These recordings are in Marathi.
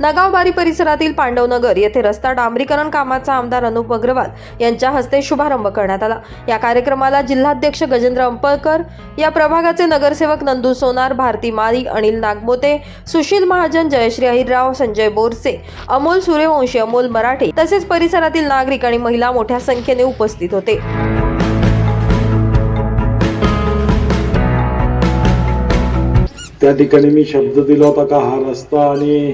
नगावबारी परिसरातील पांडवनगर येथे रस्ता डांबरीकरण कामाचा आमदार अनुप अग्रवाल यांच्या हस्ते शुभारंभ करण्यात आला. या कार्यक्रमाला जिल्हाध्यक्ष गजेंद्र अंपळकर या प्रभागाचे नगरसेवक नंदू सोनार भारती माळी अनिल नागमोते सुशील महाजन जयश्री अहिरराव संजय बोरसे अमोल सूर्यवंशी अमोल मराठे तसेच परिसरातील नागरिक आणि महिला मोठ्या संख्येने उपस्थित होते. त्या ठिकाणी मी शब्द दिला होता का हा रस्ता आणि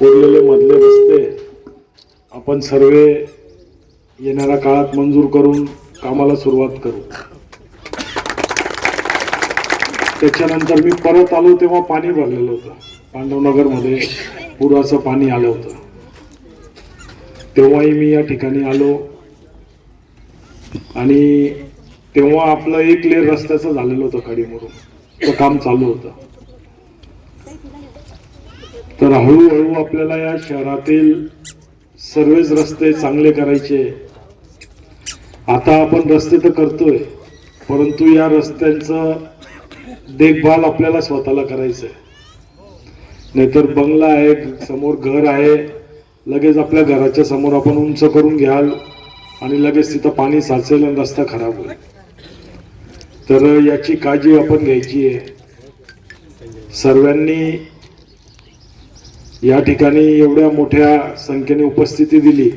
कोरलेले मधले रस्ते आपण सर्व येणाऱ्या काळात मंजूर करून कामाला सुरुवात करू. त्याच्यानंतर मी परत आलो तेव्हा पाणी भरलेलं होतं. पांडवनगरमध्ये पुराचं पाणी आलं होतं. तेव्हाही मी या ठिकाणी आलो. आणि तेव्हा आपलं एक लेर रस्त्याचं झालेलं होतं खडीमधून तर काम चालू होतं. तर हळूहळू आपल्याला या शहरातील सर्वच रस्ते चांगले करायचे. आता आपण रस्ते तर करतोय परंतु या रस्त्यांचं देखभाल आपल्याला स्वतःला करायचं आहे नाहीतर बंगला आहे समोर घर आहे लगेच आपल्या घराच्या समोर आपण उंच करून घ्याल आणि लगेच तिथं पाणी साचेल आणि रस्ता खराब होईल. तर याची काळजी आपण घ्यायची आहे. सर्वांनी या ठिकाणी एवढ्या मोठ्या संख्येने उपस्थिती दिली.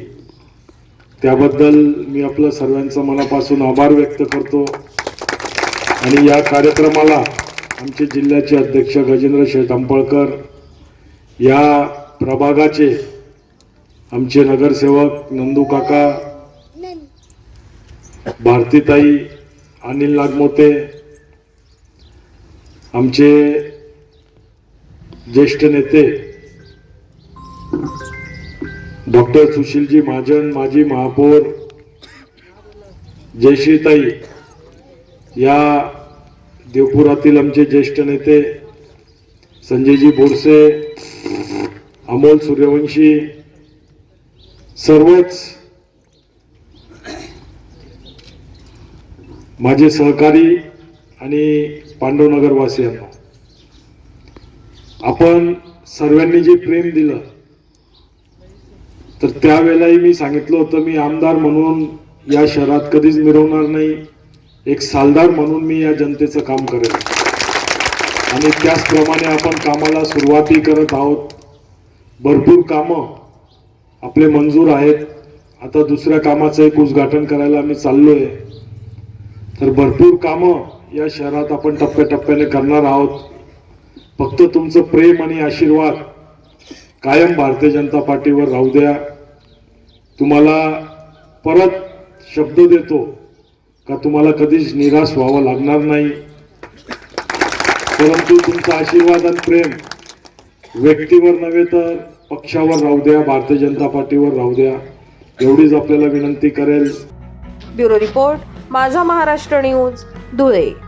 त्याबद्दल मी आपलं सर्वांचं मनापासून आभार व्यक्त करतो. आणि या कार्यक्रमाला आमचे जिल्ह्याचे अध्यक्ष गजेंद्र शेठ या प्रभागाचे आमचे नगरसेवक नंदू काका भारतीताई अनिल नागमोते आमचे ज्येष्ठ नेते डॉक्टर सुशीलजी महाजन माजी महापौर जयश्रीताई या देवपुरातील आमचे ज्येष्ठ नेते संजयजी बोरसे अमोल सूर्यवंशी सर्वच माझे सहकारी आणि पांडवनगरवासियांना आपण सर्वांनी जे प्रेम दिलं तर त्यावेळेलाही मी सांगितलं होतं मी आमदार म्हणून या शहरात कधीच मिरवणार नाही. एक सालदार म्हणून मी या जनतेचं काम करेन. आणि त्याचप्रमाणे आपण कामाला सुरुवातही करत आहोत. भरपूर कामं आपले मंजूर आहेत. आता दुसऱ्या कामाचं एक उद्घाटन करायला आम्ही चाललोय. तर भरपूर कामं या शहरात आपण टप्प्याटप्प्याने करणार आहोत. फक्त तुमचं प्रेम आणि आशीर्वाद कायम भारतीय जनता पार्टीवर राहू द्या. तुम्हाला परत शब्द देतो का तुम्हाला कधीच निराश व्हावं लागणार नाही? परंतु तुमचा आशीर्वाद आणि प्रेम व्यक्तीवर नव्हे तर पक्षावर राहू द्या भारतीय जनता पार्टीवर राहू द्या. एवढीच आपल्याला विनंती करेल. ब्युरो रिपोर्ट माझा महाराष्ट्र न्यूज धुळे.